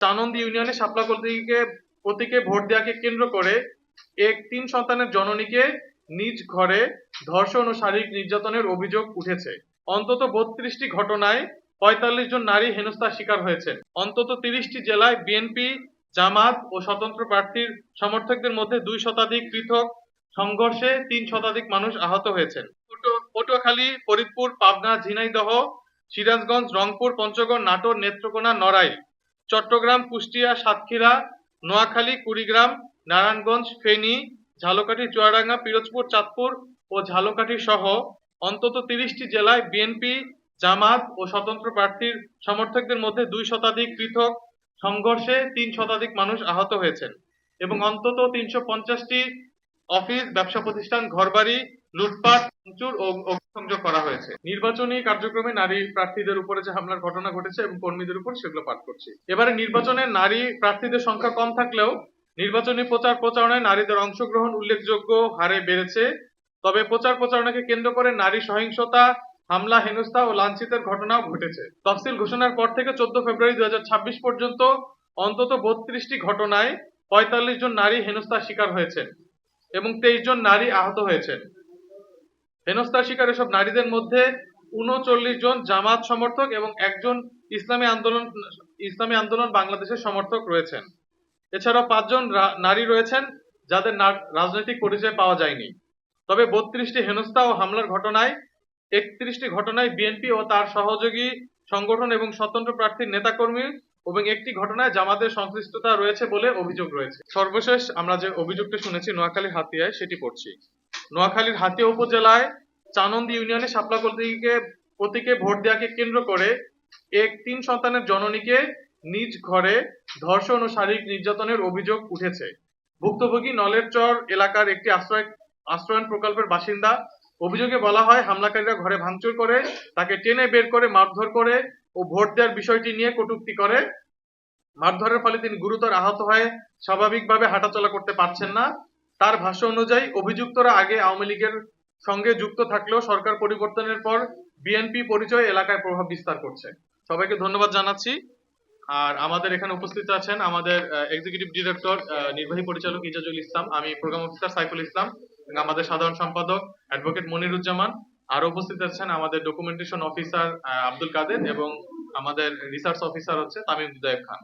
চানন্দি ইউনিয়নে শাপলা প্রতীকে প্রতীকে ভোট দেওয়াকে কেন্দ্র করে এক তিন সন্তানের জননীকে নিজ ঘরে ধর্ষণ ও শারীরিক নির্যাতনের অভিযোগ উঠেছে। অন্তত বত্রিশটি ঘটনায় পঁয়তাল্লিশ জন নারী হেনস্থার শিকার হয়েছেন। অন্তত তিরিশটি জেলায় বিএনপি, জামাত ও স্বতন্ত্র প্রার্থীর সমর্থকদের মধ্যে দুই শতাধিক পৃথক সংঘর্ষে তিন শতাধিক মানুষ আহত হয়েছেন। পটুয়াখালী, ফরিদপুর, পাবনা, ঝিনাইদহ, সিরাজগঞ্জ, রংপুর, পঞ্চগড়, নাটোর, নেত্রকোনা, নড়াইল। চট্টগ্রাম, কুষ্টিয়া, সাতক্ষীরা, নোয়াখালী, কুড়িগ্রাম, নারায়ণগঞ্জ, ফেনী, ঝালকাঠি, চুয়াডাঙ্গা, পিরোজপুর, চাঁদপুর ও ঝালকাঠি সহ অন্তত তিরিশটি জেলায় বিএনপি, জামাত ও স্বতন্ত্র প্রার্থীর সমর্থকদের মধ্যে দুই শতাধিক পৃথক সংঘর্ষে তিন শতাধিক মানুষ আহত হয়েছেন এবং অন্তত তিনশো পঞ্চাশটি অফিস, ব্যবসা প্রতিষ্ঠান, ঘরবাড়ি, লুটপাট ও অগ্নিসংযোগ করা হয়েছে। নির্বাচনী কার্যক্রমে নারী প্রার্থীদের উপরে যে হামলার ঘটনা ঘটেছে এবং কর্মীদের উপর সেগুলো পাঠ করছি। এবারে নির্বাচনে নারী প্রার্থীদের সংখ্যা কম থাকলেও নির্বাচনী প্রচার প্রচারণায় নারীদের অংশগ্রহণ উল্লেখযোগ্য হারে বেড়েছে। তবে প্রচার প্রচারণাকে কেন্দ্র করে নারী সহিংসতা, হামলা, হেনস্থা ও লাঞ্ছিতের ঘটনাও ঘটেছে। তফসিল ঘোষণার পর থেকে চোদ্দ ফেব্রুয়ারি দুই হাজার ছাব্বিশ পর্যন্ত অন্তত বত্রিশটি ঘটনায় পঁয়তাল্লিশ জন নারী হেনস্থার শিকার হয়েছেন এবং তেইশ জন নারী আহত হয়েছেন। হেনস্থার শিকার এসব নারীদের মধ্যে উনচল্লিশ জন জামাত সমর্থক এবং একজন ইসলামী আন্দোলন ইসলামী আন্দোলন বাংলাদেশের সমর্থক রয়েছেন। এছাড়াও পাঁচজন নারী রয়েছেন যাদের রাজনৈতিক পরিচয় পাওয়া যায়নি। তবে বত্রিশটি হেনস্থা ও হামলার ঘটনায়, একত্রিশটি ঘটনায় বিএনপি ও তার সহযোগী সংগঠন এবং স্বতন্ত্র প্রার্থীর নেতাকর্মী এবং একটি ঘটনায় জামাতের সংশ্লিষ্টতা রয়েছে বলে অভিযোগ রয়েছে। সর্বশেষ আমরা যে অভিযোগটি শুনেছি নোয়াখালী হাতিয়ায়, সেটি পড়ছি। নোয়াখালীর হাতিয়া উপজেলায় চানন্দি ইউনিয়নে শাপলা প্রতীকে প্রতীকে ভোট দেওয়াকে কেন্দ্র করে এক তিন সন্তানের জননীকে নিজ ঘরে ধর্ষণ ও শারীরিক নির্যাতনের অভিযোগ উঠেছে। ভুক্তভোগী নলের চর এলাকার একটি আশ্রয়, আশ্রয়ন প্রকল্পের বাসিন্দা। অভিযোগে বলা হয়, হামলাকারীরা ঘরে ভাঙচুর করে, তাকে টেনে বের করে মারধর করে ও ভোট দেওয়ার বিষয়টি নিয়ে কটূক্তি করে। মারধরের ফলে তিনি গুরুতর আহত হয়ে স্বাভাবিকভাবে হাঁটাচলা করতে পারছেন না। তার ভাষ্য অনুযায়ী, অভিযুক্তরা আগে আওয়ামী লীগের সঙ্গে যুক্ত থাকলেও সরকার পরিবর্তনের পর বিএনপি পরিচয় এলাকায় প্রভাব বিস্তার করছে। সবাইকে ধন্যবাদ জানাচ্ছি। আর আমাদের এখানে উপস্থিত আছেন আমাদের এক্সিকিউটিভ ডিরেক্টর নির্বাহী পরিচালক ইজাজুল ইসলাম, আমি প্রোগ্রাম অফিসার সাইফুল ইসলাম আমাদের সাধারণ সম্পাদক অ্যাডভোকেট মনিরুজ্জামান, আরও উপস্থিত আছেন আমাদের ডকুমেন্টেশন অফিসার আব্দুল কাদের, এবং আমাদের রিসার্চ অফিসার হচ্ছে তামিম উদয়েব খান।